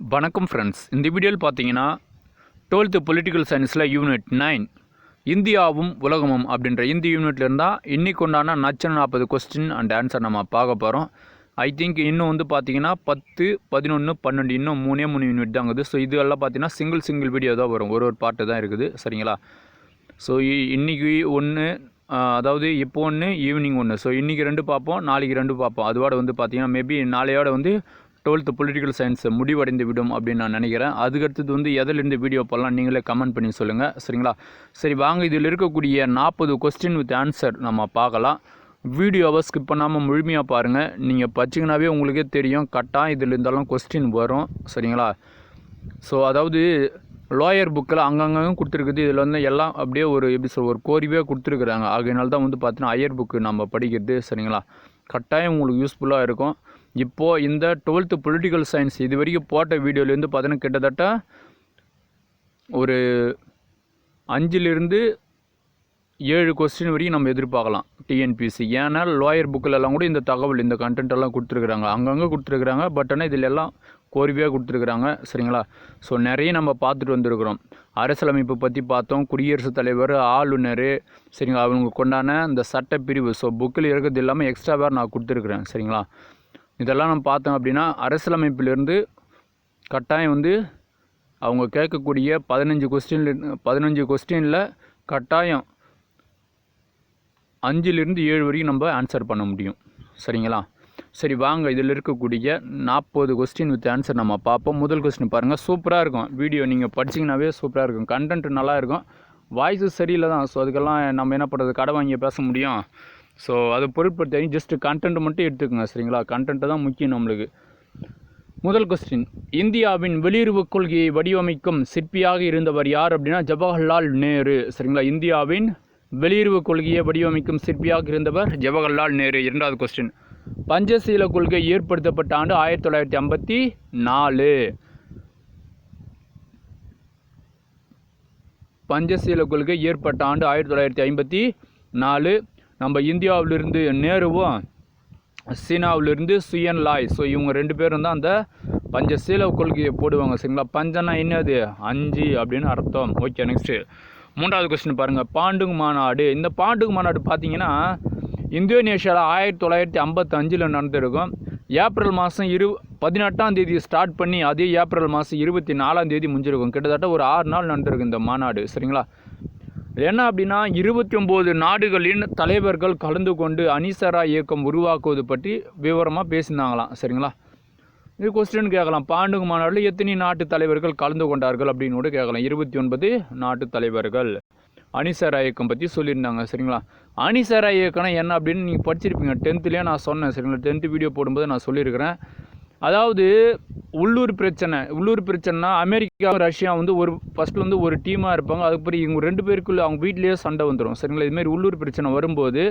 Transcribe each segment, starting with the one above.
வணக்கம் ஃப்ரெண்ட்ஸ் இந்த வீடியோவில் பார்த்தீங்கன்னா டுவெல்த்து பொலிட்டிக்கல் சயின்ஸில் யூனிட் நைன் இந்தியாவும் உலகமும் அப்படின்ற இந்த யூனிட்லேருந்தால் இருந்தால் இன்னைக்கு உண்டான நச்சன நாற்பது கொஸ்டின் அண்ட் ஆன்சர் நம்ம பார்க்க போகிறோம் ஐ திங்க் இன்னும் வந்து பார்த்தீங்கன்னா பத்து பதினொன்று பன்னெண்டு இன்னும் மூணே மூணு யூனிட் தான் இருக்குது. ஸோ இதெல்லாம் பார்த்தீங்கன்னா சிங்கிள் சிங்கிள் வீடியோ தான் வரும். ஒரு ஒரு பாட்டு தான் இருக்குது. சரிங்களா? ஸோ இன்றைக்கி ஒன்று அதாவது இப்போ ஒன்று ஈவினிங் ஒன்று ஸோ இன்றைக்கி ரெண்டு பார்ப்போம் நாளைக்கு ரெண்டு பார்ப்போம். அதோட வந்து பார்த்திங்கன்னா மேபி நாளையோட வந்து டுவெல்த்து பொலிட்டிக்கல் சயின்ஸ் முடிவடைந்து விடும் அப்படின்னு நான் நினைக்கிறேன். அதுக்கடுத்தது வந்து எதிலிருந்து வீடியோ போடலாம் நீங்களே கமெண்ட் பண்ணி சொல்லுங்கள் சரிங்களா? சரி வாங்க. இதில் இருக்கக்கூடிய நாற்பது கொஸ்டின் வித் ஆன்சர் நம்ம பார்க்கலாம். வீடியோவை ஸ்கிப் பண்ணாமல் முழுமையாக பாருங்கள் நீங்கள் படிச்சிங்கனாவே உங்களுக்கே தெரியும். கட்டாக இதில் இருந்தாலும் கொஸ்டின் வரும். சரிங்களா? ஸோ அதாவது லோயர் புக்கில் அங்கங்கே கொடுத்துருக்குது. இதில் வந்து எல்லாம் அப்படியே ஒரு எப்படி சொல் ஒரு கோரிவே கொடுத்துருக்குறாங்க. ஆகையினால தான் வந்து பார்த்தீங்கன்னா ஹையர் புக்கு நம்ம படிக்கிறது. சரிங்களா? கட்டாயம் உங்களுக்கு யூஸ்ஃபுல்லாக இருக்கும். இப்போது இந்த டுவெல்த்து பொலிட்டிக்கல் சயின்ஸ் இது வரைக்கும் போட்ட வீடியோலேருந்து பார்த்தீங்கன்னா கிட்டத்தட்ட ஒரு அஞ்சிலிருந்து ஏழு கொஸ்டின் வரைக்கும் நம்ம எதிர்பார்க்கலாம் டிஎன்பிசி ஏன்னா லாயர் புக்கிலலாம் கூட இந்த தகவல் இந்த கண்டென்ட் எல்லாம் கொடுத்துருக்குறாங்க. அங்கங்கே கொடுத்துருக்குறாங்க பட் ஆனால் இதில் எல்லாம் கோரிவையாக கொடுத்துருக்குறாங்க. சரிங்களா? ஸோ நிறைய நம்ம பார்த்துட்டு வந்திருக்கிறோம். அரசியலமைப்பு பற்றி பார்த்தோம். குடியரசுத் தலைவர் ஆளுநர் சரிங்களா? அவங்க கொண்டான இந்த சட்டப்பிரிவு. ஸோ புக்கில் இருக்கிறது இல்லாமல் எக்ஸ்ட்ரா வேறு நான் கொடுத்துருக்குறேன். சரிங்களா? இதெல்லாம் நம்ம பார்த்தோம் அப்படின்னா அரசியலமைப்பிலிருந்து கட்டாயம் வந்து அவங்க கேட்கக்கூடிய பதினஞ்சு கொஸ்டின்ல பதினஞ்சு கொஸ்டினில் கட்டாயம் அஞ்சிலிருந்து ஏழு வரைக்கும் நம்ம ஆன்சர் பண்ண முடியும். சரிங்களா? சரி வாங்க. இதில் இருக்கக்கூடிய நாற்பது கொஸ்டின் வித் ஆன்சர் நம்ம பார்ப்போம். முதல் கொஸ்டின் பாருங்கள் சூப்பராக இருக்கும். வீடியோ நீங்கள் படிச்சிங்கனாவே சூப்பராக இருக்கும். கண்டென்ட் நல்லா இருக்கும். வாய்ஸு சரியில்லை தான். ஸோ அதுக்கெல்லாம் நம்ம என்ன பண்ணுறது கடை வாங்கி பேச முடியும். ஸோ அதை பொருட்படுத்தி ஜஸ்ட்டு கண்டென்ட் மட்டும் எடுத்துக்கோங்க சரிங்களா? கண்டென்ட்டு தான் முக்கியம் நம்மளுக்கு. முதல் கொஸ்டின் இந்தியாவின் வெளியுறவு கொள்கையை வடிவமைக்கும் சிற்பியாக இருந்தவர் யார் அப்படின்னா ஜவஹர்லால் நேரு சரிங்களா? இந்தியாவின் வெளியுறவு கொள்கையை வடிவமைக்கும் சிற்பியாக இருந்தவர் ஜவஹர்லால் நேரு. இரண்டாவது கொஸ்டின் பஞ்சசீல கொள்கை ஏற்படுத்தப்பட்ட ஆண்டு ஆயிரத்தி தொள்ளாயிரத்தி ஐம்பத்தி நாலு. பஞ்சசீல கொள்கை ஏற்பட்ட ஆண்டு ஆயிரத்தி தொள்ளாயிரத்தி ஐம்பத்தி நாலு. நம்ம இந்தியாவிலிருந்து நேருவும் சீனாவிலிருந்து சுயன் லாய். ஸோ இவங்க ரெண்டு பேரும் தான் அந்த பஞ்சசீல கொள்கையை போடுவாங்க சரிங்களா? பஞ்சனா என்னது? அஞ்சு அப்படின்னு அர்த்தம். ஓகே நெக்ஸ்ட்டு மூன்றாவது கொஸ்டின் பாருங்கள் பாண்டுங் மாநாடு. இந்த பாண்டுங் மாநாடு பார்த்தீங்கன்னா இந்தோனேஷியாவில் ஆயிரத்தி தொள்ளாயிரத்தி ஐம்பத்தஞ்சில் நடந்திருக்கும். ஏப்ரல் மாதம் இரு பதினெட்டாம் தேதி ஸ்டார்ட் பண்ணி அதே ஏப்ரல் மாதம் இருபத்தி நாலாம் தேதி முடிஞ்சிருக்கும். கிட்டத்தட்ட ஒரு ஆறு நாள் நடந்திருக்கு இந்த மாநாடு சரிங்களா? என்ன அப்படின்னா இருபத்தி ஒம்பது நாடுகளின் தலைவர்கள் கலந்து கொண்டு அனிசரா இயக்கம் உருவாக்குவது பற்றி விவரமாக பேசினாங்களாம். சரிங்களா? இது கொஸ்டின் கேட்கலாம். பாண்டுங்க மாநாட்டில் எத்தனை நாட்டு தலைவர்கள் கலந்து கொண்டார்கள் அப்படின்னு கூட கேட்கலாம். இருபத்தி ஒன்பது நாட்டு தலைவர்கள் அனிசரா இயக்கம் பற்றி சொல்லியிருந்தாங்க. சரிங்களா? அணிசரா இயக்கம்னா என்ன அப்படின்னு நீங்கள் படிச்சிருப்பீங்க. டென்த்துலேயே நான் சொன்னேன். சரிங்களா? டென்த்து வீடியோ போடும்போது நான் சொல்லியிருக்கிறேன். அதாவது உள்ளூர் பிரச்சனை. உள்ளூர் பிரச்சனைனா அமெரிக்கா ரஷ்யா வந்து ஒரு ஃபஸ்ட்டில் வந்து ஒரு டீமாக இருப்பாங்க. அதுக்கப்புறம் இவங்க ரெண்டு பேருக்குள்ள அவங்க வீட்லேயே சண்டை வந்துடும் சரிங்களா? இதுமாரி உள்ளூர் பிரச்சனை வரும்போது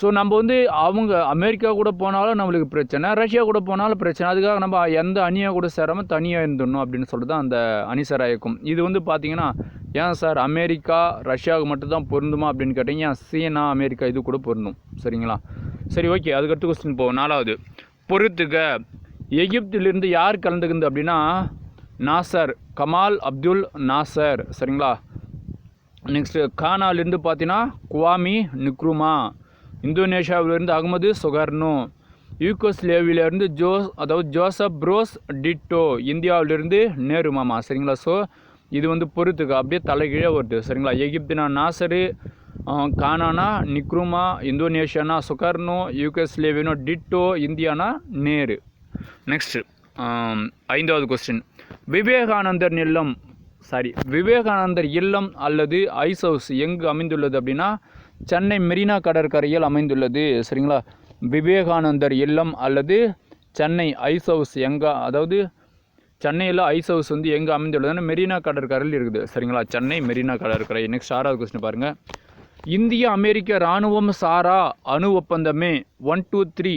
ஸோ நம்ம வந்து அவங்க அமெரிக்கா கூட போனாலும் நம்மளுக்கு பிரச்சனை ரஷ்யா கூட போனாலும் பிரச்சனை. அதுக்காக நம்ம எந்த அணியாக கூட சேராமல் தனியாக இருந்துடணும் அப்படின்னு சொல்லிட்டு தான் அந்த அணிசரா இயக்கம் இது வந்து பார்த்திங்கன்னா ஏன் சார் அமெரிக்கா ரஷ்யாவுக்கு மட்டும்தான் பொருந்துமா அப்படின்னு கேட்டிங்க ஏன் சீனா அமெரிக்கா இது கூட பொருந்தும். சரிங்களா? சரி ஓகே. அதுக்கடுத்து கொஸ்டின் போவோம். நாலாவது. பொறுத்துக்க எகிப்திலிருந்து யார் கலந்துக்குது அப்படின்னா நாசர் கமால் அப்துல் நாசர். சரிங்களா? நெக்ஸ்ட்டு கானாலிருந்து பார்த்தீங்கன்னா குவாமி நிக்ருமா. இந்தோனேஷியாவிலிருந்து அகமது சுகர்னோ. யூகோஸ்லேவிலேருந்து ஜோஸ் அதாவது ஜோசப் ப்ரோஸ் டிட்டோ. இந்தியாவிலிருந்து நேரு மாமா. சரிங்களா? ஸோ இது வந்து பொறுத்துக்கு அப்படியே தலைகீழே வருது. சரிங்களா? எகிப்துனா நாசரு கானானா நிக்ருமா இந்தோனேஷியானா சுகர்னோ யூகோஸ்லேவியனோ டிட்டோ இந்தியானா நேரு நெக்ஸ்ட்டு ஐந்தாவது கொஸ்டின் விவேகானந்தர் இல்லம் சாரி விவேகானந்தர் இல்லம் அல்லது ஐஸ் ஹவுஸ் எங்கு அமைந்துள்ளது அப்படின்னா சென்னை மெரினா கடற்கரையில் அமைந்துள்ளது சரிங்களா விவேகானந்தர் இல்லம் அல்லது சென்னை ஐஸ் ஹவுஸ் எங்கே அதாவது சென்னையில் ஐஸ் ஹவுஸ் வந்து எங்கே அமைந்துள்ளதுன்னா மெரினா கடற்கரையில் இருக்குது சரிங்களா சென்னை மெரினா கடற்கரை நெக்ஸ்ட் ஆறாவது கொஸ்டின் பாருங்கள் இந்திய அமெரிக்க இராணுவம் சாரா அணு ஒப்பந்தமே ஒன் டூ த்ரீ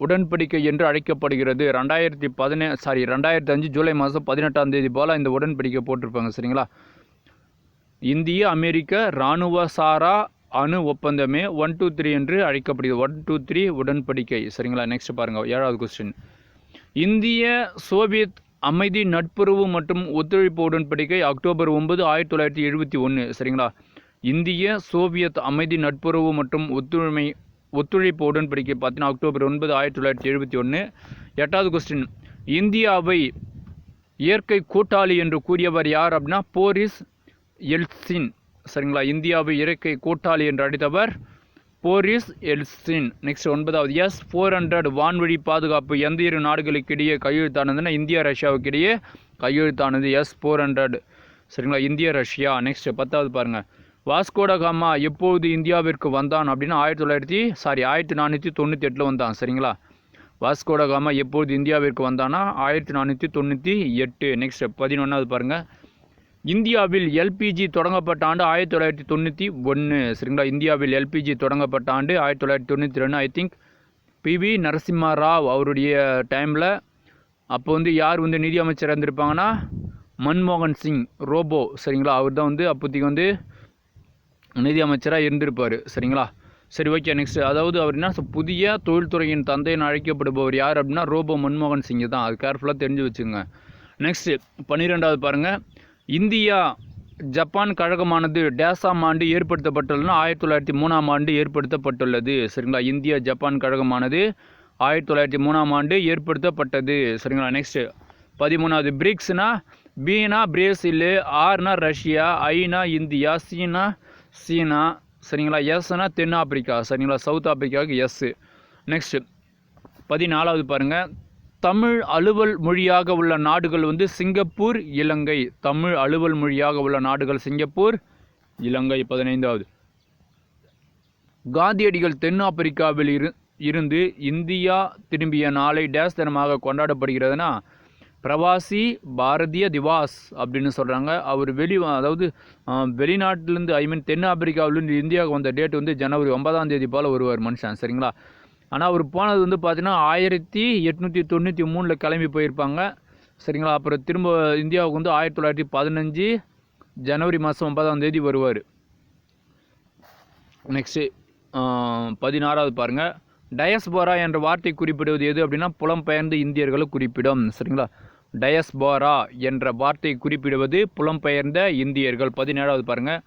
உடன்படிக்கை என்று அழைக்கப்படுகிறது. ரெண்டாயிரத்தி பதினே சாரி ரெண்டாயிரத்தி அஞ்சு ஜூலை மாதம் பதினெட்டாம் தேதி போல் இந்த உடன்படிக்கை போட்டிருப்பாங்க சரிங்களா? இந்திய அமெரிக்க இராணுவ சாரா அணு ஒப்பந்தமே ஒன் டூ த்ரீ என்று அழைக்கப்படுகிறது. ஒன் டூ த்ரீ உடன்படிக்கை சரிங்களா? நெக்ஸ்ட் பாருங்கள் ஏழாவது கொஸ்டின் இந்திய சோவியத் அமைதி நட்புறவு மற்றும் ஒத்துழைப்பு உடன்படிக்கை அக்டோபர் ஒன்பது ஆயிரத்தி தொள்ளாயிரத்தி எழுபத்தி ஒன்று சரிங்களா? இந்திய சோவியத் அமைதி நட்புறவு மற்றும் ஒத்துழைமை ஒத்துழைப்பு உடன்படிக்கை பார்த்தீங்கன்னா அக்டோபர் ஒன்பது ஆயிரத்தி தொள்ளாயிரத்தி எழுபத்தி ஒன்று எட்டாவது கொஸ்டின் இந்தியாவை இயற்கை கூட்டாளி என்று கூறியவர் யார் அப்படின்னா போரிஸ் எல்சின் சரிங்களா? இந்தியாவை இயற்கை கூட்டாளி என்று அழைத்தவர் போரிஸ் எல்சின் நெக்ஸ்ட் ஒன்பதாவது. எஸ் ஃபோர் ஹண்ட்ரட் வான்வழி பாதுகாப்பு எந்த இரு நாடுகளுக்கிடையே கையெழுத்தானதுன்னா இந்தியா ரஷ்யாவுக்கு இடையே கையெழுத்தானது. எஸ் ஃபோர் ஹண்ட்ரட் சரிங்களா? India Russia. நெக்ஸ்ட் பத்தாவது பாருங்கள் வாஸ்கோடகாமா எப்போது இந்தியாவிற்கு வந்தான் அப்படின்னா ஆயிரத்தி தொள்ளாயிரத்தி சாரி ஆயிரத்தி நானூற்றி தொண்ணூற்றி எட்டில் வந்தான் சரிங்களா? வாஸ்கோடகாமா எப்போது இந்தியாவிற்கு வந்தானா ஆயிரத்தி நானூற்றி தொண்ணூற்றி எட்டு. நெக்ஸ்ட் பதினொன்றாவது பாருங்கள் இந்தியாவில் எல்பிஜி தொடங்கப்பட்ட ஆண்டு ஆயிரத்தி தொள்ளாயிரத்தி தொண்ணூற்றி ஒன்று சரிங்களா? இந்தியாவில் எல்பிஜி தொடங்கப்பட்ட ஆண்டு ஆயிரத்தி தொள்ளாயிரத்தி தொண்ணூற்றி ரெண்டு. I think P V Narasimha Rao அவருடைய டைமில் அப்போ வந்து யார் வந்து நிதி இருந்திருப்பாங்கன்னா மன்மோகன் சிங் ரோபோ சரிங்களா? அவர் தான் வந்து அப்போதைக்கு வந்து நிதி அமைச்சராக இருந்திருப்பார். சரிங்களா? சரி ஓகே நெக்ஸ்ட் அதாவது அவர் என்ன புதிய தொழில்துறையின் தந்தையின் அழைக்கப்படுபவர் யார் அப்படின்னா ரோபோ மன்மோகன் சிங் தான். அது கேர்ஃபுல்லாக தெரிஞ்சு வச்சுங்க. நெக்ஸ்ட்டு பன்னிரெண்டாவது பாருங்கள் இந்தியா ஜப்பான் கழகமானது டேசாம் ஆண்டு ஏற்படுத்தப்பட்டுள்ளதுன்னா ஆயிரத்தி தொள்ளாயிரத்தி மூணாம் ஆண்டு ஏற்படுத்தப்பட்டுள்ளது. சரிங்களா? இந்தியா ஜப்பான் கழகமானது ஆயிரத்தி தொள்ளாயிரத்தி மூணாம் ஆண்டு ஏற்படுத்தப்பட்டது. சரிங்களா? நெக்ஸ்ட்டு பதிமூணாவது. பிரிக்ஸ்னா பீனா பிரேசில் ஆர்னா ரஷ்யா ஐனா இந்தியா சீனா சீனா சரிங்களா? எஸ்னா தென்னாப்பிரிக்கா சரிங்களா? சவுத் ஆப்பிரிக்காவுக்கு எஸ் நெக்ஸ்ட் பதினாலாவது பாருங்கள் தமிழ் அலுவல் மொழியாக உள்ள நாடுகள் வந்து சிங்கப்பூர் இலங்கை. தமிழ் அலுவல் மொழியாக உள்ள நாடுகள் சிங்கப்பூர் இலங்கை. பதினைந்தாவது. காந்தியடிகள் தென்னாப்பிரிக்காவில் இரு இருந்து இந்தியா திரும்பிய நாளை டேஸ் தினமாக கொண்டாடப்படுகிறதுனா பிரவாசி பாரதிய திவாஸ் அப்படின்னு சொல்கிறாங்க அவர் வெளி அதாவது வெளிநாட்டிலேருந்து ஐ மீன் தென்னாப்பிரிக்காவிலேருந்து இந்தியாவுக்கு வந்த டேட் வந்து ஜனவரி ஒன்பதாம் தேதி போல் வருவார் மனுஷன் சரிங்களா? ஆனால் அவர் போனது வந்து பார்த்தீங்கன்னா ஆயிரத்தி எட்நூற்றி தொண்ணூற்றி மூணில் கிளம்பி போயிருப்பாங்க சரிங்களா? அப்புறம் திரும்ப இந்தியாவுக்கு வந்து ஆயிரத்தி தொள்ளாயிரத்தி பதினஞ்சு ஜனவரி மாதம் ஒன்பதாம் தேதி வருவார். நெக்ஸ்ட்டு பதினாறாவது பாருங்கள் டயஸ்போரா என்ற வார்த்தை குறிப்பிடுவது எது அப்படின்னா புலம்பெயர்ந்த இந்தியர்களை குறிப்பிடும் சரிங்களா? டயஸ்போரா என்ற வார்த்தை குறிப்பிடுவது புலம்பெயர்ந்த இந்தியர்கள். பதினேழாவது பாருங்கள்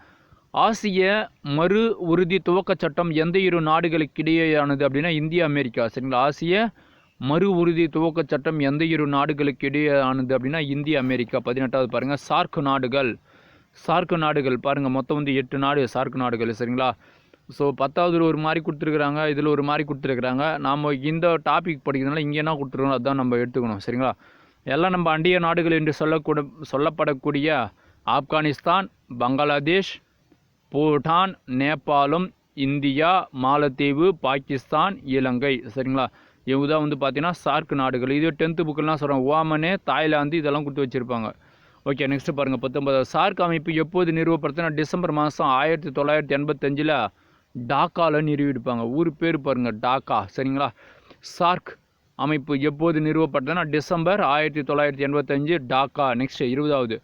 ஆசிய மறு உறுதி துவக்கச் சட்டம் எந்த இரு நாடுகளுக்கிடையேயானது அப்படின்னா இந்தியா அமெரிக்கா. சரிங்களா? ஆசிய மறு உறுதி துவக்கச் சட்டம் எந்த இரு நாடுகளுக்கு இடையேயானது அப்படின்னா இந்தியா அமெரிக்கா. பதினெட்டாவது பாருங்கள் சார்க் நாடுகள். சார்க் நாடுகள். பாருங்கள் மொத்தம் வந்து எட்டு நாடு சார்க் நாடுகள். சரிங்களா? ஸோ பத்தாவது ஒரு மாதிரி கொடுத்துருக்குறாங்க. இதில் ஒரு மாதிரி கொடுத்துருக்குறாங்க. நாம் இந்த டாபிக் படிக்கிறதுனால இங்கே என்ன கொடுத்துருக்கோம்? அதுதான் நம்ம எடுத்துக்கணும். சரிங்களா? எல்லாம் நம்ம அண்டிய நாடுகள் என்று சொல்லக்கூட சொல்லப்படக்கூடிய ஆப்கானிஸ்தான் பங்களாதேஷ் பூட்டான் நேபாளம் இந்தியா மாலத்தீவு பாகிஸ்தான் இலங்கை. சரிங்களா? இவங்க தான் வந்து பார்த்தீங்கன்னா சார்க் நாடுகள். இது டென்த்து புக்கெல்லாம் சொல்கிறாங்க ஓமனே தாய்லாந்து இதெல்லாம் கொடுத்து வச்சுருப்பாங்க. ஓகே நெக்ஸ்ட் பாருங்கள் பத்தொன்பதாவது. சார்க் அமைப்பு எப்போது நிறுவப்படுத்தினா டிசம்பர் மாதம் ஆயிரத்தி தொள்ளாயிரத்தி எண்பத்தஞ்சில் டாக்காவில் நிறுவிடுப்பாங்க ஊர் பேர் பாருங்கள் டாக்கா. சரிங்களா? சார்க் அமைப்பு எப்போது நிறுவப்பட்டதுன்னா டிசம்பர் ஆயிரத்தி தொள்ளாயிரத்தி எண்பத்தஞ்சு டாக்கா நெக்ஸ்ட் இருபதாவது.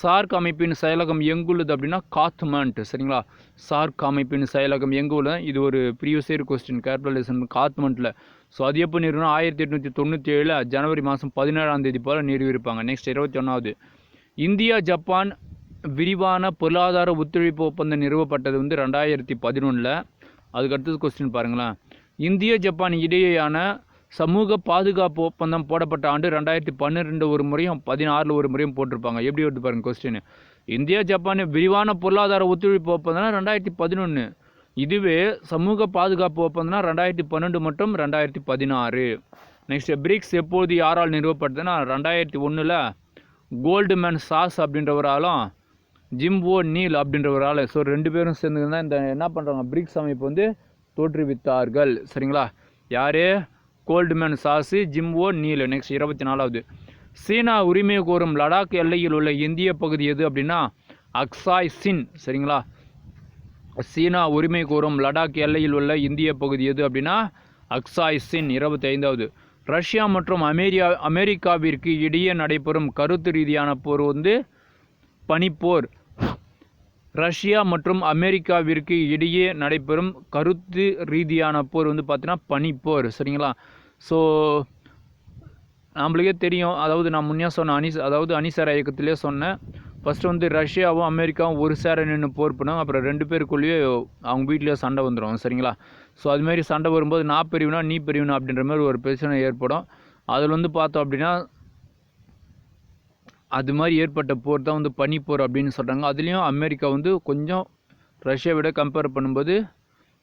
சார்க் அமைப்பின் செயலகம் எங்குள்ளது அப்படின்னா காத்மண்ட் சரிங்களா? சார்க் அமைப்பின் செயலகம் எங்கு உள்ளது இது ஒரு ப்ரீவியஸ் இயர் கொஸ்டின் கேபிட்டலேஷன் காத்மண்டில். ஸோ அது எப்போ நிறுவனம்? ஆயிரத்தி எட்நூற்றி தொண்ணூற்றி ஏழு ஜனவரி மாதம் பதினேழாம் தேதி போல் நிறுவியிருப்பாங்க நெக்ஸ்ட் இருபத்தி ஒன்றாவது இந்தியா ஜப்பான் விரிவான பொருளாதார ஒத்துழைப்பு ஒப்பந்தம் நிறுவப்பட்டது வந்து ரெண்டாயிரத்தி பதினொன்றில் அதுக்கு அடுத்தது கொஸ்டின் பாருங்களேன். இந்திய ஜப்பான் இடையேயான சமூக பாதுகாப்பு ஒப்பந்தம் போடப்பட்ட ஆண்டு ரெண்டாயிரத்தி பன்னிரெண்டு ஒரு முறையும் பதினாறில் ஒரு முறையும் போட்டிருப்பாங்க. எப்படி வருது பாருங்க கொஸ்டின் இந்தியா ஜப்பான் விரிவான பொருளாதார ஒத்துழைப்பு ஒப்பந்தம்னா ரெண்டாயிரத்தி பதினொன்று இதுவே சமூக பாதுகாப்பு ஒப்பந்தம்னா ரெண்டாயிரத்தி பன்னெண்டு மற்றும் ரெண்டாயிரத்தி பதினாறு. நெக்ஸ்ட் பிரிக்ஸ் எப்போது யாரால் நிறுவப்பட்டதுன்னா ரெண்டாயிரத்தி ஒன்றில் கோல்டுமேன் சாஸ் அப்படின்றவராலும் ஜிம்போ நீல் அப்படின்றவரால் ஸோ ரெண்டு பேரும் சேர்ந்து தான் இந்த என்ன பண்ணுறாங்க பிரிக்ஸ் அமைப்பு வந்து தோற்றுவித்தார்கள். சரிங்களா? யார்? Goldman Sachs Jim O'Neill. Next இருபத்தி நாலாவது சீனா உரிமை கோரும் லடாக் எல்லையில் உள்ள இந்திய பகுதி எது அப்படின்னா அக்சாய் சின். சரிங்களா? சீனா உரிமை கோரும் லடாக் எல்லையில் உள்ள இந்திய பகுதி எது அப்படின்னா அக்சாய் சின். இருபத்தி ஐந்தாவது ரஷ்யா மற்றும் அமெரியா அமெரிக்காவிற்கு இடையே நடைபெறும் கருத்து ரீதியான போர் வந்து பனிப்போர். ரஷ்யா மற்றும் அமெரிக்காவிற்கு இடையே நடைபெறும் கருத்து ரீதியான போர் வந்து பார்த்தீங்கன்னா பனிப்போர். சரிங்களா? ஸோ நம்மளுக்கே தெரியும். அதாவது நான் முன்னே சொன்ன அனிஸ் அதாவது அனிசாரா இயக்கத்திலே சொன்னேன் ஃபஸ்ட்டு வந்து ரஷ்யாவும் அமெரிக்காவும் ஒரு சேர நின்று போர் பண்ணாங்க அப்புறம் ரெண்டு பேருக்குள்ளேயே அவங்க வீட்லேயே சண்டை வந்துடும் சரிங்களா? ஸோ அதுமாரி சண்டை வரும்போது நான் பெரியவனா நீ பெரியவனா அப்படின்ற மாதிரி ஒரு பிரச்சனை ஏற்படும். அதில் வந்து பார்த்தோம் அப்படின்னா அது மாதிரி ஏற்பட்ட போர் தான் வந்து பனிப்போர் அப்படின்னு சொல்கிறாங்க அதுலேயும் அமெரிக்கா வந்து கொஞ்சம் ரஷ்யா விட கம்பேர் பண்ணும்போது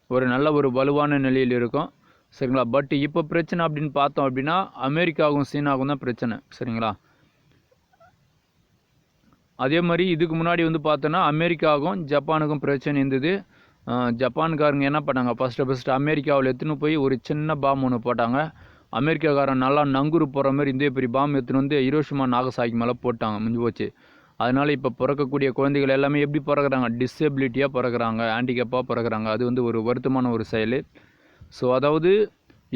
ஒரு நல்ல ஒரு வலுவான நிலையில் இருக்கும். சரிங்களா? பட் இப்போ பிரச்சனை அப்படின்னு பார்த்தோம் அப்படின்னா அமெரிக்காவுக்கும் சீனாவும் தான் பிரச்சனை. சரிங்களா? அதே மாதிரி இதுக்கு முன்னாடி வந்து பார்த்தோன்னா அமெரிக்காவுக்கும் ஜப்பானுக்கும் பிரச்சனை இருந்தது. ஜப்பான்காரங்க என்ன பண்ணாங்க? ஃபஸ்ட்டு ஃபஸ்ட்டு அமெரிக்காவில் எடுத்துன்னு போய் ஒரு சின்ன பாம் ஒன்று போட்டாங்க. அமெரிக்காக்காரன் நல்லா நங்குரு போகிற மாதிரி இந்திய பெரிய பாம் எடுத்துன்னு வந்து ஹிரோஷிமா நாகசாகி மேலே போட்டாங்க. முடிஞ்சு போச்சு. அதனால் இப்போ பிறக்கக்கூடிய குழந்தைகள் எல்லாமே எப்படி பிறகுறாங்க டிசபிலிட்டியாக பிறகுறாங்க ஹேண்டிகேப்பாக பிறகுறாங்க அது வந்து ஒரு வருத்தமான ஒரு செயல். ஸோ அதாவது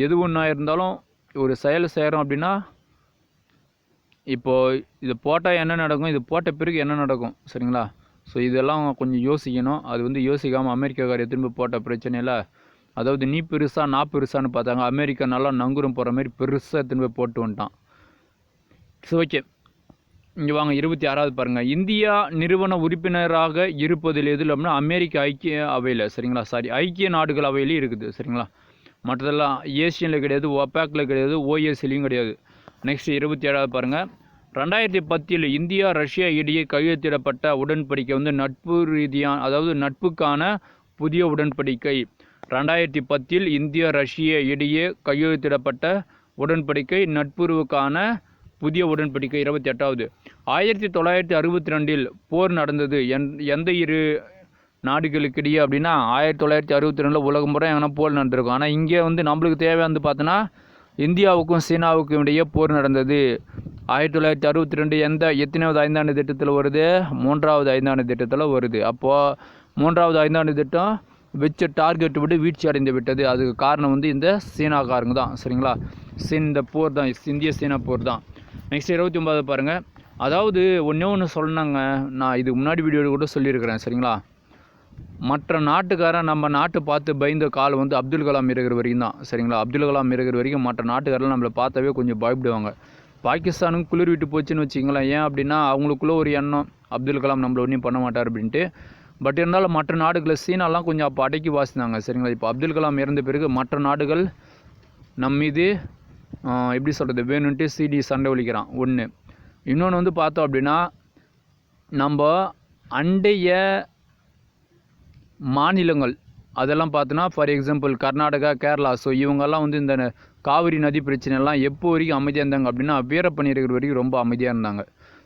எது ஒன்றா இருந்தாலும் ஒரு செயல் செய்கிறோம் அப்படின்னா இப்போது இது போட்டால் என்ன நடக்கும்? இது போட்ட பிறகு என்ன நடக்கும்? சரிங்களா? ஸோ இதெல்லாம் கொஞ்சம் யோசிக்கணும். அது வந்து யோசிக்காமல் அமெரிக்காக்காரை திரும்ப போட்ட பிரச்சனையில் அதாவது நீ பெருசா நான் பெருசான்னு பார்த்தாங்க. அமெரிக்கா நல்லா நங்குரம் போகிற மாதிரி பெருசாக திரும்ப போட்டு வந்துட்டான். ஸோ ஓகே இங்கே வாங்க இருபத்தி ஆறாவது பாருங்கள் இந்தியா நிறுவன உறுப்பினராக இருப்பதில் எதில் அப்படின்னா அமெரிக்க ஐக்கிய அவையில் சரிங்களா? சாரி ஐக்கிய நாடுகள் அவையிலையும் இருக்குது சரிங்களா? மற்றதெல்லாம் ஏசியனில் கிடையாது ஒபேக்கில் கிடையாது ஓஎஸ்சிலையும் கிடையாது. நெக்ஸ்ட் இருபத்தி ஏழாவது பாருங்கள் ரெண்டாயிரத்தி பத்தில் இந்தியா ரஷ்யா இடையே கையெழுத்திடப்பட்ட உடன்படிக்கை வந்து நட்பு ரீதியான அதாவது நட்புக்கான புதிய உடன்படிக்கை. ரெண்டாயிரத்தி பத்தில் இந்தியா ரஷ்யா இடையே கையெழுத்திடப்பட்ட உடன்படிக்கை நட்புறவுக்கான புதிய உடன்படிக்கை இருபத்தி எட்டாவது. ஆயிரத்தி தொள்ளாயிரத்தி அறுபத்தி ரெண்டில் போர் நடந்தது. எந் எந்த இரு நாடுகளுக்கிடையே அப்படின்னா ஆயிரத்தி தொள்ளாயிரத்தி அறுபத்தி ரெண்டில் உலகம் புறம் எங்கன்னா போர் நடந்திருக்கும். ஆனால் இங்கே வந்து நம்மளுக்கு தேவை வந்து பார்த்தோன்னா இந்தியாவுக்கும் சீனாவுக்கும் இடையே போர் நடந்தது. ஆயிரத்தி தொள்ளாயிரத்தி அறுபத்தி ரெண்டு எந்த எத்தனாவது ஐந்தாண்டு திட்டத்தில் வருது? மூன்றாவது ஐந்தாண்டு திட்டத்தில் வருது. அப்போது மூன்றாவது ஐந்தாண்டு திட்டம் வச்ச டார்கெட் விட்டு வீழ்ச்சி அடைந்து விட்டது. அதுக்கு காரணம் வந்து இந்த சீனாக்காரங்க தான். சரிங்களா? சீன் இந்த போர் தான். இந்திய சீனா போர் தான். நெக்ஸ்ட் இருபத்தி ஒன்பது பாருங்கள் அதாவது ஒன்றே ஒன்று சொன்னாங்க நான் இதுக்கு முன்னாடி வீடியோவில் கூட சொல்லியிருக்கிறேன். சரிங்களா? மற்ற நாட்டுக்காரன் நம்ம நாட்டு பார்த்து பயந்த கால் வந்து அப்துல் கலாம் இருக்கிற வரைக்கும் தான். சரிங்களா? அப்துல் கலாம் இருக்கிற வரைக்கும் மற்ற நாட்டுக்காரெல்லாம் நம்மளை பார்த்தாவே கொஞ்சம் பயப்படுவாங்க. பாகிஸ்தானுக்கு குளிர் விட்டு போச்சுன்னு வச்சிங்களேன் ஏன் அப்படின்னா அவங்களுக்குள்ளே ஒரு எண்ணம் அப்துல் கலாம் நம்மளை ஒன்றும் பண்ண மாட்டார் அப்படின்ட்டு. பட் இருந்தாலும் மற்ற நாடுகளை சீனாலாம் கொஞ்சம் அப்போ அடக்கி வாசினாங்க. சரிங்களா? இப்போ அப்துல் கலாம் இறந்த பிறகு மற்ற நாடுகள் நம் மீது எப்படி சொல்கிறது வேணும்ன்ட்டு சிடி சண்டை ஒழிக்கிறான். ஒன்று இன்னொன்று வந்து பார்த்தோம் அப்படின்னா நம்ம அண்டைய மாநிலங்கள். அதெல்லாம் பார்த்தோன்னா for example Karnataka Kerala. So இவங்கெல்லாம் வந்து இந்த காவிரி நதி பிரச்சனைலாம் எப்போ வரைக்கும் அமைதியாக இருந்தாங்க அப்படின்னா வீரப்பன் இருக்கிற வரைக்கும் ரொம்ப அமைதியாக இருந்தாங்க.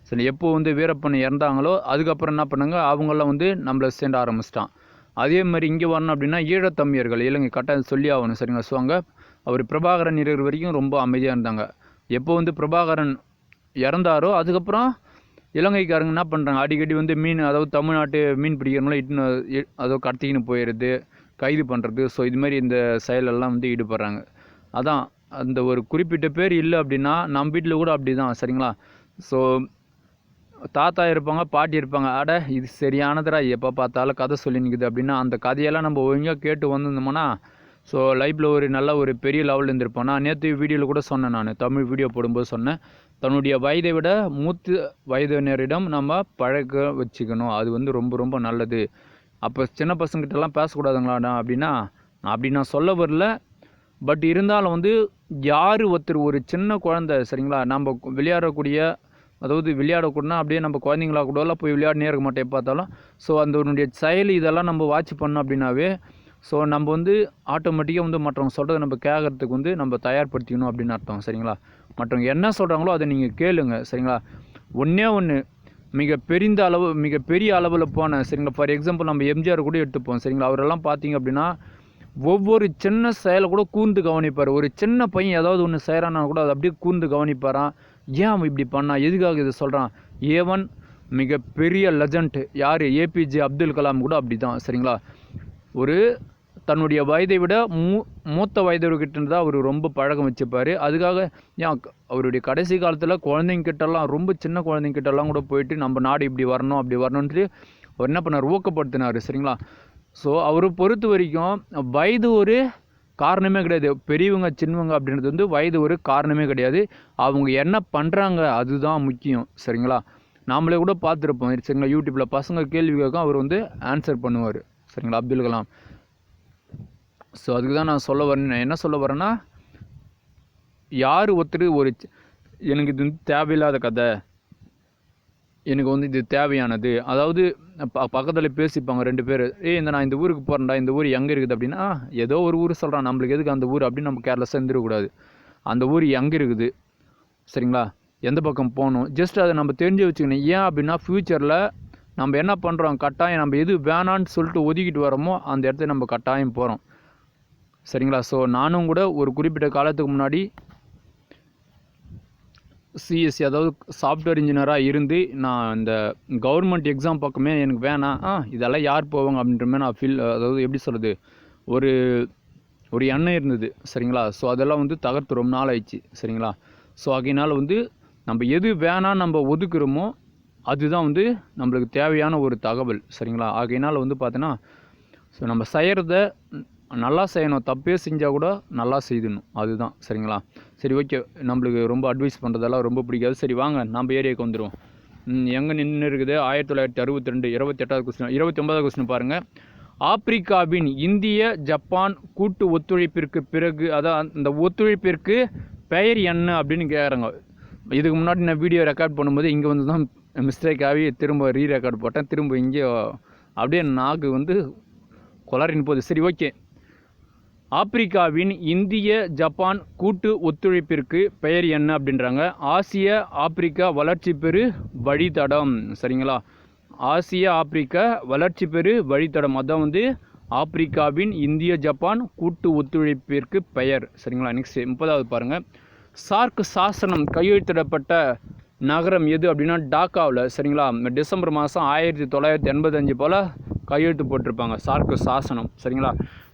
சரி எப்போ வந்து வீரப்பன் இறந்தாங்களோ அதுக்கப்புறம் என்ன பண்ணாங்க? அவங்களாம் வந்து நம்மளை சேர்ந்து ஆரம்பிச்சிட்டான். அதே மாதிரி இங்கே வரணும் அப்படின்னா ஈழத்தமிழர்கள் இலங்கை கட்டாயம் சொல்லி ஆகணும். சரிங்க ஸோ அங்கே அவர் பிரபாகரன் இருக்கிற வரைக்கும் ரொம்ப அமைதியாக இருந்தாங்க. எப்போ வந்து பிரபாகரன் இறந்தாரோ அதுக்கப்புறம் இலங்கைக்காரங்க என்ன பண்ணுறாங்க அடிக்கடி வந்து மீன் அதாவது தமிழ்நாட்டு மீன் பிடிக்கிறவங்களாம் இட்டுன்னு அதோ கடத்திக்கின்னு போயிடுது கைது பண்ணுறது ஸோ இது மாதிரி இந்த செயலெல்லாம் வந்து ஈடுபடுறாங்க. அதான் அந்த ஒரு குறிப்பிட்ட பேர் இல்லை அப்படின்னா நம்ம வீட்டில் கூட அப்படி தான் சரிங்களா? ஸோ தாத்தா இருப்பாங்க பாட்டி இருப்பாங்க. அட இது சரியானதுடா எப்போ பார்த்தாலும் கதை சொல்லி நிற்குது அப்படின்னா அந்த கதையெல்லாம் நம்ம ஒழுங்காக கேட்டு வந்திருந்தோம்னா ஸோ லைஃப்பில் ஒரு நல்ல ஒரு பெரிய லெவலில் இருந்திருப்போம். நான் நேற்று வீடியோவில் கூட சொன்னேன் நான் தமிழ் வீடியோ போடும்போது சொன்னேன். தன்னுடைய வயதை விட மூத்த வயதினரிடம் நம்ம பழக்க வச்சுக்கணும். அது வந்து ரொம்ப ரொம்ப நல்லது. அப்போ சின்ன பசங்கிட்டலாம் பேசக்கூடாதுங்களாடா அப்படின்னா அப்படி நான் சொல்ல வரல. பட் இருந்தாலும் வந்து யார் ஒருத்தர் ஒரு சின்ன குழந்தை சரிங்களா? நம்ம விளையாடக்கூடிய அதாவது விளையாடக்கூடனா அப்படியே நம்ம குழந்தைங்களா கூடலாம் போய் விளையாடினே இருக்க மாட்டேன் பார்த்தாலும். ஸோ அந்த உன்னுடைய செயல் இதெல்லாம் நம்ம வாட்ச் பண்ணோம் அப்படின்னாவே ஸோ நம்ம வந்து ஆட்டோமேட்டிக்காக வந்து மற்றவங்க சொல்கிறத நம்ம கேட்கறதுக்கு வந்து நம்ம தயார்படுத்திக்கணும் அப்படின்னு அர்த்தம் சரிங்களா? மற்றவங்க என்ன சொல்கிறாங்களோ அதை நீங்கள் கேளுங்க சரிங்களா? ஒன்றே ஒன்று மிக பெரிந்த அளவு மிக பெரிய அளவில் போன சரிங்களா? ஃபார் எக்ஸாம்பிள் நம்ம எம்ஜிஆர் கூட எடுத்துப்போம் சரிங்களா? அவரெல்லாம் பார்த்தீங்க அப்படின்னா ஒவ்வொரு சின்ன செயலை கூட கூர்ந்து கவனிப்பார். ஒரு சின்ன பையன் ஏதாவது ஒன்று செய்கிறான்னா கூட அதை அப்படியே கூர்ந்து கவனிப்பாரான் ஏன் அவன் இப்படி பண்ணான்? எதுக்காக இதை சொல்கிறான் ஏவன் மிகப்பெரிய லெஜண்ட் யார்? ஏபிஜே அப்துல் கலாம் கூட அப்படி தான் சரிங்களா? ஒரு தன்னுடைய வயதை விட மூ மூத்த வயதவர்கிட்ட தான் அவர் ரொம்ப பழக்கம் வச்சுப்பார். அதுக்காக ஏன் அவருடைய கடைசி காலத்தில் குழந்தைங்க ரொம்ப சின்ன குழந்தைங்க கூட போயிட்டு நம்ம நாடு இப்படி வரணும் அப்படி வரணுன்ட்டு அவர் என்ன பண்ணார்? ஊக்கப்படுத்தினார் சரிங்களா? ஸோ அவரை பொறுத்த வரைக்கும் வயது ஒரு காரணமே கிடையாது. பெரியவங்க சின்னவங்க அப்படின்றது வந்து வயது ஒரு காரணமே கிடையாது. அவங்க என்ன பண்ணுறாங்க அதுதான் முக்கியம் சரிங்களா? நாமளே கூட பார்த்துருப்போம் சரிங்களா? யூடியூப்பில் பசங்க கேள்வி கேட்கும் அவர் வந்து ஆன்சர் பண்ணுவார் சரிங்களா? அப்துல் கலாம். ஸோ அதுக்கு தான் நான் சொல்ல வரேன். நான் என்ன சொல்ல வரேன்னா யார் ஒருத்தர் ஒரு எனக்கு இது வந்து தேவையில்லாத கதை. எனக்கு வந்து இது தேவையானது. அதாவது ப பக்கத்தில் பேசிப்பாங்க ரெண்டு பேர். ஏய் இந்த நான் இந்த ஊருக்கு போகிறேன்டா இந்த ஊர் எங்கே இருக்குது? அப்படின்னா ஏதோ ஒரு ஊர் சொல்கிறான் நம்மளுக்கு எதுக்கு அந்த ஊர்? அப்படின்னு நம்ம கேர்லெஸ்ஸாக இருந்துடக்கூடாது. அந்த ஊர் எங்கே இருக்குது? சரிங்களா? எந்த பக்கம் போகணும்? ஜஸ்ட் அதை நம்ம தெரிஞ்சு வச்சுக்கணும். ஏன் அப்படின்னா ஃப்யூச்சரில் நம்ம என்ன பண்ணுறோம் கட்டாயம் நம்ம எது வேணான்னு சொல்லிட்டு ஒதுக்கிட்டு வரோமோ அந்த இடத்துல நம்ம கட்டாயம் போகிறோம் சரிங்களா? ஸோ நானும் கூட ஒரு குறிப்பிட்ட காலத்துக்கு முன்னாடி சிஎஸ்சி அதாவது சாஃப்ட்வேர் இன்ஜினியராக இருந்து நான் இந்த கவர்மெண்ட் எக்ஸாம் பக்கமே எனக்கு வேணாம் ஆ இதெல்லாம் யார் போவாங்க அப்படின்ற மாதிரி நான் ஃபீல் அதாவது எப்படி சொல்கிறது ஒரு ஒரு எண்ணம் இருந்தது சரிங்களா? ஸோ அதெல்லாம் வந்து தகர்த்து ரொம்ப நாள் ஆயிடுச்சு சரிங்களா? ஸோ ஆகையினால் வந்து நம்ம எது வேணாம் நம்ம ஒதுக்குறோமோ அதுதான் வந்து நம்மளுக்கு தேவையான ஒரு தகவல் சரிங்களா? ஆகையினால் வந்து பார்த்தீங்கன்னா ஸோ நம்ம செய்கிறத நல்லா செய்யணும். தப்பே செஞ்சால் கூட நல்லா செய்திடணும். அதுதான். சரிங்களா? சரி ஓகே. நம்மளுக்கு ரொம்ப அட்வைஸ் பண்ணுறதெல்லாம் ரொம்ப பிடிக்காது. சரி வாங்க. நம்ம ஏரியாவுக்கு வந்துடுவோம் எங்கே நின்று இருக்குது? ஆயிரத்தி தொள்ளாயிரத்தி அறுபத்தி ரெண்டு இருபத்தெட்டாவது கொஸ்டின் இருபத்தி ஒன்பதாவது கொஸ்டின் பாருங்கள் ஆப்பிரிக்காவின் இந்திய ஜப்பான் கூட்டு ஒத்துழைப்பிற்கு பிறகு அதான் அந்த ஒத்துழைப்பிற்கு பெயர் என்ன அப்படின்னு கேட்குறாங்க இதுக்கு முன்னாடி நான் வீடியோ ரெக்கார்ட் பண்ணும்போது இங்கே வந்து தான் மிஸ்டேக் ஆகி திரும்ப ரீ ரெக்கார்ட் போட்டேன். திரும்ப இங்கே அப்படியே நாக்கு வந்து கொளறின் போகுது சரி ஓகே. ஆப்பிரிக்காவின் இந்திய ஜப்பான் கூட்டு ஒத்துழைப்பிற்கு பெயர் என்ன அப்படின்றாங்க? ஆசிய ஆப்பிரிக்கா வளர்ச்சி பெறு வழித்தடம். சரிங்களா? ஆசிய ஆப்பிரிக்கா வளர்ச்சி பெறு வழித்தடம். அதான் வந்து ஆப்பிரிக்காவின் இந்திய ஜப்பான் கூட்டு ஒத்துழைப்பிற்கு பெயர். சரிங்களா? நெக்ஸ்ட் முப்பதாவது பாருங்கள் சார்க் சாசனம் கையெழுத்திடப்பட்ட நகரம் எது அப்படின்னா டாக்காவில். சரிங்களா? டிசம்பர் மாதம் ஆயிரத்தி தொள்ளாயிரத்தி எண்பத்தஞ்சு போல் கையெழுத்து போட்டிருப்பாங்க. சார்க்கு சாசனம். சரிங்களா?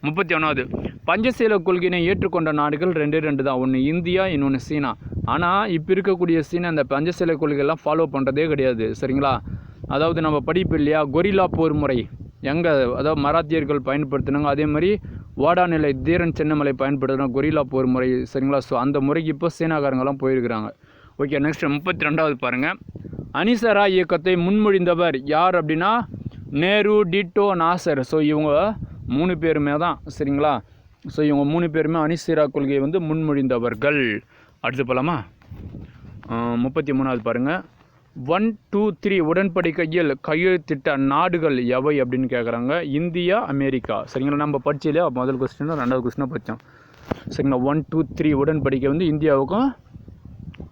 முப்பத்தி ஒன்றாவது பஞ்சசீல கொள்கையினை ஏற்றுக்கொண்ட நாடுகள் ரெண்டே ரெண்டு தான். ஒன்று இந்தியா இன்னொன்று சீனா. ஆனால் இப்போ இருக்கக்கூடிய சீனா இந்த பஞ்சசீல கொள்கையெல்லாம் ஃபாலோ பண்ணுறதே கிடையாது. சரிங்களா? அதாவது நம்ம படிப்பு இல்லையா? கொரில்லா போர் முறை. எங்கே அதாவது மராத்தியர்கள் பயன்படுத்தினாங்க. அதே மாதிரி வாடாநிலை தீரன் சின்னமலை பயன்படுத்தின கொரில்லா போர் முறை. சரிங்களா? ஸோ அந்த முறைக்கு இப்போ சீனாக்காரங்கெல்லாம் போயிருக்கிறாங்க. ஓகே நெக்ஸ்ட் முப்பத்தி ரெண்டாவது பாருங்கள் அனிசரா இயக்கத்தை முன்மொழிந்தவர் யார் அப்படின்னா நேரு டிட்டோ நாசர். ஸோ இவங்க மூணு பேருமே தான் சரிங்களா? ஸோ இவங்க மூணு பேருமே அனிசரா கொள்கையை வந்து முன்மொழிந்தவர்கள். அடுத்து போகலாமா முப்பத்தி மூணாவது பாருங்கள் ஒன் டூ த்ரீ உடன்படிக்கையில் கையெழுத்திட்ட நாடுகள் எவை அப்படின்னு கேட்குறாங்க இந்தியா அமெரிக்கா. சரிங்களா? நம்ம படிச்சிலையா முதல் கொஸ்டினும் ரெண்டாவது கொஸ்டினும் படித்தோம் சரிங்களா? ஒன் டூ த்ரீ உடன்படிக்கை வந்து இந்தியாவுக்கும்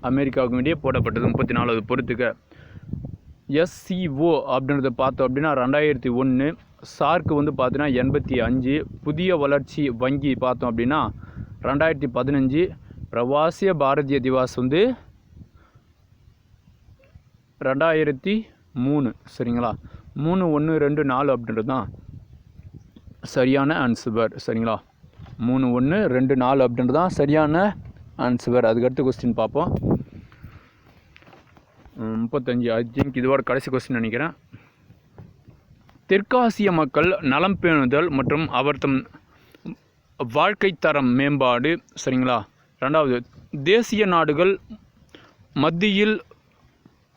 அமெரிக்காவுக்கும் இடையே போடப்பட்டது. முப்பத்தி நாலாவது பொறுத்துக்க. எஸ்சிஓ அப்படின்றத பார்த்தோம் அப்படின்னா ரெண்டாயிரத்தி ஒன்று. சார்க்கு வந்து பார்த்தீங்கன்னா எண்பத்தி அஞ்சு. புதிய வளர்ச்சி வங்கி பார்த்தோம் அப்படின்னா ரெண்டாயிரத்தி பதினஞ்சு. பிரவாசிய பாரதிய திவாஸ் வந்து ரெண்டாயிரத்தி மூணு. சரிங்களா? மூணு ஒன்று ரெண்டு நாலு அப்படின்றது தான் சரியான ஆன்சர் சரிங்களா? மூணு ஒன்று ரெண்டு நாலு அப்படின்றது தான் சரியான ஆன்சர் அதுக்கடுத்து கொஸ்டின் பார்ப்போம். முப்பத்தஞ்சு. ஐ திங்க் இதுவோட கடைசி கொஸ்டின் நினைக்கிறேன். தெற்காசிய மக்கள் நலம் பேணுதல் மற்றும் அவர் தம் வாழ்க்கை தரம் மேம்பாடு சரிங்களா? ரெண்டாவது தேசிய நாடுகள் மத்தியில்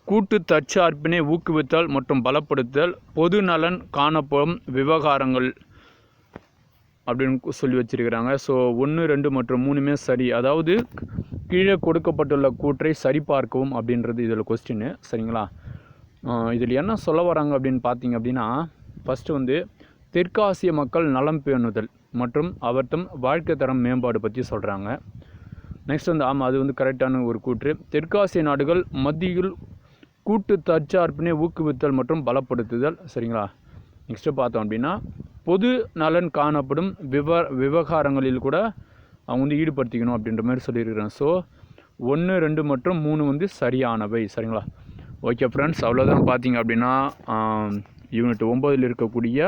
கூட்டு தற்சார்பினை ஊக்குவித்தல் மற்றும் பலப்படுத்தல் பொது நலன் காணப்படும் விவகாரங்கள். அப்படின்னு சொல்லி வச்சிருக்கிறாங்க. ஸோ ஒன்று ரெண்டு மற்றும் மூணுமே சரி. அதாவது கீழே கொடுக்கப்பட்டுள்ள கூற்றை சரிபார்க்கவும் அப்படின்றது இதில் கொஸ்டின் சரிங்களா? இதில் என்ன சொல்ல வராங்க அப்படின்னு பார்த்தீங்க அப்படின்னா ஃபஸ்ட்டு வந்து தெற்காசிய மக்கள் நலம் பேணுதல் மற்றும் அவர்தம் வாழ்க்கை தரம் மேம்பாடு பற்றி சொல்கிறாங்க நெக்ஸ்ட் வந்து ஆமாம் அது வந்து கரெக்டான ஒரு கூற்று. தெற்காசிய நாடுகள் மத்தியில் கூட்டு தற்சார்பினை ஊக்குவித்தல் மற்றும் பலப்படுத்துதல். சரிங்களா? நெக்ஸ்ட்டு பார்த்தோம் அப்படின்னா பொது நலன் காணப்படும் விவ விவகாரங்களில் கூட அவங்க வந்து ஈடுபடுத்திக்கணும் அப்படின்ற மாதிரி சொல்லியிருக்கிறேன் ஸோ ஒன்று ரெண்டு மற்றும் மூணு வந்து சரியானவை. சரிங்களா? ஓகே ஃப்ரெண்ட்ஸ் அவ்வளோதான் பார்த்தீங்க அப்படின்னா யூனிட் ஒம்பதில் இருக்கக்கூடிய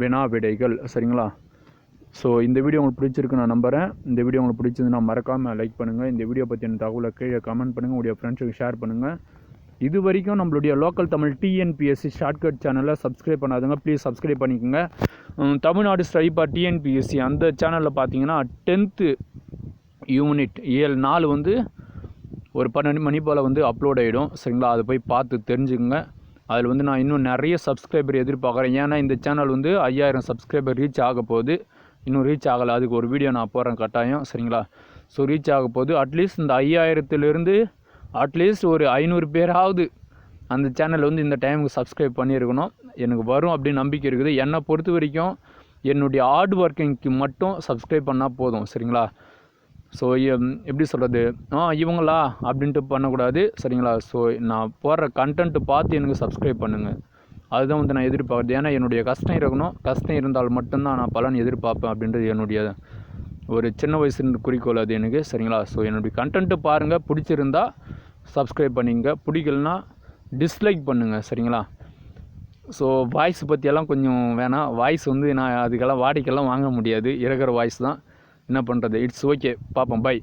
வினா விடைகள். சரிங்களா? ஸோ இந்த வீடியோ உங்களுக்கு பிடிச்சிருக்கு நான் நம்புகிறேன் இந்த வீடியோ உங்களுக்கு பிடிச்சிருந்துன்னா மறக்காமல் லைக் பண்ணுங்கள் இந்த வீடியோ பற்றின தகவலை கீழே கமெண்ட் பண்ணுங்கள் உங்களுடைய ஃப்ரெண்ட்ஸுக்கு ஷேர் பண்ணுங்கள் இது வரைக்கும் நம்மளுடைய லோக்கல் தமிழ் டிஎன்பிஎஸ்சி ஷார்ட்கட் சேனலை சப்ஸ்கிரைப் பண்ணாதுங்க ப்ளீஸ் சப்ஸ்கிரைப் பண்ணிக்கோங்க. தமிழ்நாடு ஸ்ட்ரைப்பாக டிஎன்பிஎஸ்சி அந்த சேனலில் பார்த்தீங்கன்னா டென்த்து யூனிட் ஏழு நாலு வந்து ஒரு பன்னெண்டு மணி போல் வந்து அப்லோட் ஆகிடும் சரிங்களா? அதை போய் பார்த்து தெரிஞ்சுக்கோங்க. அதில் வந்து நான் இன்னும் நிறைய சப்ஸ்கிரைபர் எதிர்பார்க்குறேன். ஏன்னா இந்த சேனல் வந்து ஐயாயிரம் சப்ஸ்கிரைபர் ரீச் ஆக போகுது. இன்னும் ரீச் ஆகலை. அதுக்கு ஒரு வீடியோ நான் போடுறேன் கட்டாயம். சரிங்களா? ஸோ ரீச் ஆக போகுது. அட்லீஸ்ட் இந்த ஐயாயிரத்துலேருந்து அட்லீஸ்ட் ஒரு ஐநூறு பேராவது அந்த சேனல் வந்து இந்த டைமுக்கு சப்ஸ்கிரைப் பண்ணியிருக்கணும். எனக்கு வரும் அப்படின்னு நம்பிக்கை இருக்குது. என்னை பொறுத்த வரைக்கும் என்னுடைய ஹார்ட் ஒர்க்கிங்க்கு மட்டும் சப்ஸ்கிரைப் பண்ணால் போதும் சரிங்களா? ஸோ எப்படி சொல்கிறது ஆ இவங்களா? அப்படின்ட்டு பண்ணக்கூடாது சரிங்களா? ஸோ நான் போடுற கண்டென்ட்டு பார்த்து எனக்கு சப்ஸ்கிரைப் பண்ணுங்கள் அதுதான் வந்து நான் எதிர்பார்க்குறது. ஏன்னா என்னுடைய கஷ்டம் இருக்கணும். கஷ்டம் இருந்தால் மட்டும்தான் நான் பலன் எதிர்பார்ப்பேன் அப்படின்றது என்னுடைய ஒரு சின்ன வயசு குறிக்கோள் அது எனக்கு சரிங்களா? ஸோ என்னுடைய கண்டென்ட்டு பாருங்கள் பிடிச்சிருந்தா சப்ஸ்கிரைப் பண்ணிங்க. பிடிக்கலனா டிஸ்லைக் பண்ணுங்கள் சரிங்களா? ஸோ வாய்ஸ் பற்றியெல்லாம் கொஞ்சம் வேணாம். வாய்ஸ் வந்து நான் அதுக்கெல்லாம் வாடிக்கைலாம் வாங்க முடியாது. இருக்கிற வாய்ஸ் தான். என்ன பண்ணுறது இட்ஸ் ஓகே பார்ப்போம் பை